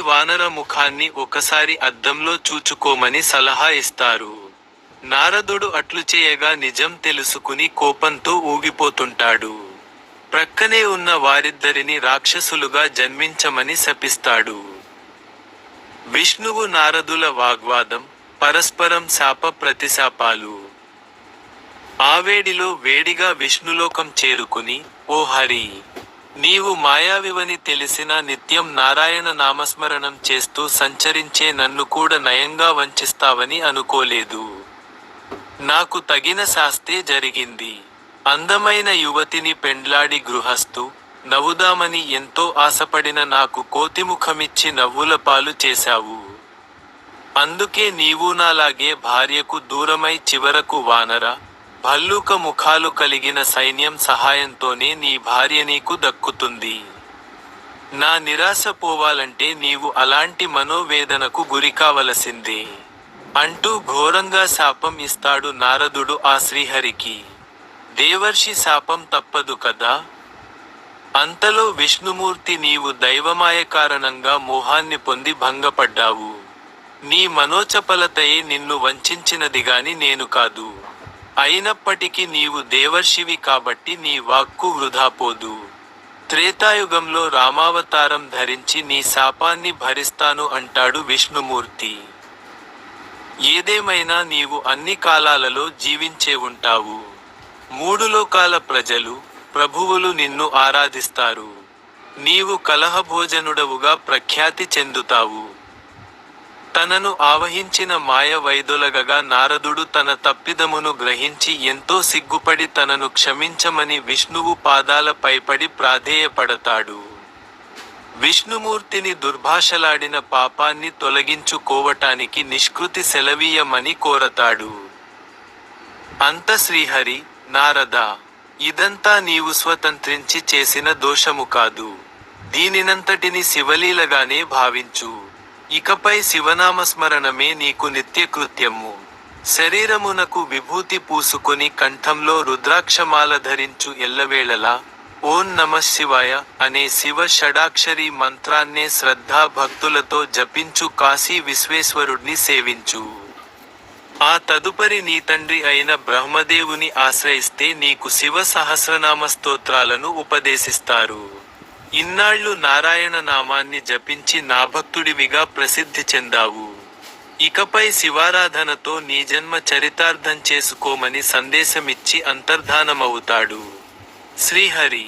వానర ముఖాన్ని ఒకసారి అద్దంలో చూచుకోమని సలహా ఇస్తారు. నారదుడు అట్లు చేయగా నిజం తెలుసుకుని కోపంతో ఊగిపోతుంటాడు. ప్రక్కనే ఉన్న వారిద్దరిని రాక్షసులుగా జన్మించమని శపిస్తాడు. విష్ణువు నారదుల వాగ్వాదం పరస్పరం శాప ప్రతిశాపాలు. ఆవేడిలో వేడిగా విష్ణులోకం చేరుకుని ఓ హరి! నీవు మాయావివని తెలిసిన నిత్యం నారాయణ నామస్మరణం చేస్తూ సంచరించే నన్ను కూడా నయంగా వంచిస్తావని అనుకోలేదు. నాకు తగిన శాస్తే జరిగింది. అందమైన యువతిని పెండ్లాడి గృహస్థు నవ్వుదామని ఎంతో ఆశపడిన నాకు కోతిముఖమిచ్చి నవ్వుల పాలు చేశావు. అందుకే నీవు నాలాగే భార్యకు దూరమై చివరకు వానరా భల్లూక ముఖాలు కలిగిన సైన్యం సహాయంతోనే నీ భార్య నీకు దక్కుతుంది. నా నిరాశ పోవాలంటే నీవు అలాంటి మనోవేదనకు గురికావలసిందే అంటూ ఘోరంగా శాపం ఇస్తాడు నారదుడు ఆ శ్రీహరికి. దేవర్షి శాపం తప్పదు కదా? అంతలో విష్ణుమూర్తి నీవు దైవమాయ కారణంగా మోహాన్ని పొంది భంగపడ్డావు. నీ మనోచపలతయే నిన్ను వంచించినది నేను కాదు. అయినప్పటికీ నీవు దేవర్షివి కాబట్టి నీ వాక్కు వృధాపోదు త్రేతాయుగంలో రామావతారం ధరించి నీ శాపాన్ని భరిస్తాను అంటాడు విష్ణుమూర్తి. ఏదేమైనా నీవు అన్ని కాలాలలో జీవించే ఉంటావు. మూడు లోకాల ప్రజలు ప్రభువులు నిన్ను ఆరాధిస్తారు. నీవు కలహభోజనుడవుగా ప్రఖ్యాతి చెందుతావు. తనను ఆవహించిన మాయ వైదొలగగా నారదుడు తన తప్పిదమును గ్రహించి ఎంతో సిగ్గుపడి తనను క్షమించమని విష్ణువు పాదాల పైపడి ప్రాధేయపడతాడు. విష్ణుమూర్తిని దుర్భాషలాడిన పాపాన్ని తొలగించుకోవటానికి నిష్కృతి సెలవీయమని కోరతాడు. అంత శ్రీహరి నారద ఇదంతా నీవు స్వతంత్రించి చేసిన దోషము కాదు. దీనినంతటిని శివలీలగానే భావించు. ఇకపై శివనామస్మరణమే నీకు నిత్యకృత్యము. శరీరమునకు విభూతి పూసుకొని కంఠంలో రుద్రాక్షమాల ధరించు ఎల్లవేళలా ఓం నమ శివాయ అనే శివ షడాక్షరి మంత్రాన్నే శ్రద్ధా భక్తులతో జపించు కాశీ విశ్వేశ్వరుణ్ణి సేవించు. ఆ తదుపరి నీ తండ్రి అయిన బ్రహ్మదేవుని ఆశ్రయిస్తే నీకు శివ సహస్రనామ స్తోత్రాలను ఉపదేశిస్తారు. ఇన్నాళ్ళు నారాయణ నామాన్ని జపించి నా భక్తుడివిగా ప్రసిద్ధి చెందావు. ఇకపై శివారాధనతో నీ జన్మ చరితార్థం చేసుకోమని సందేశమిచ్చి అంతర్ధానమవుతాడు. శ్రీహరి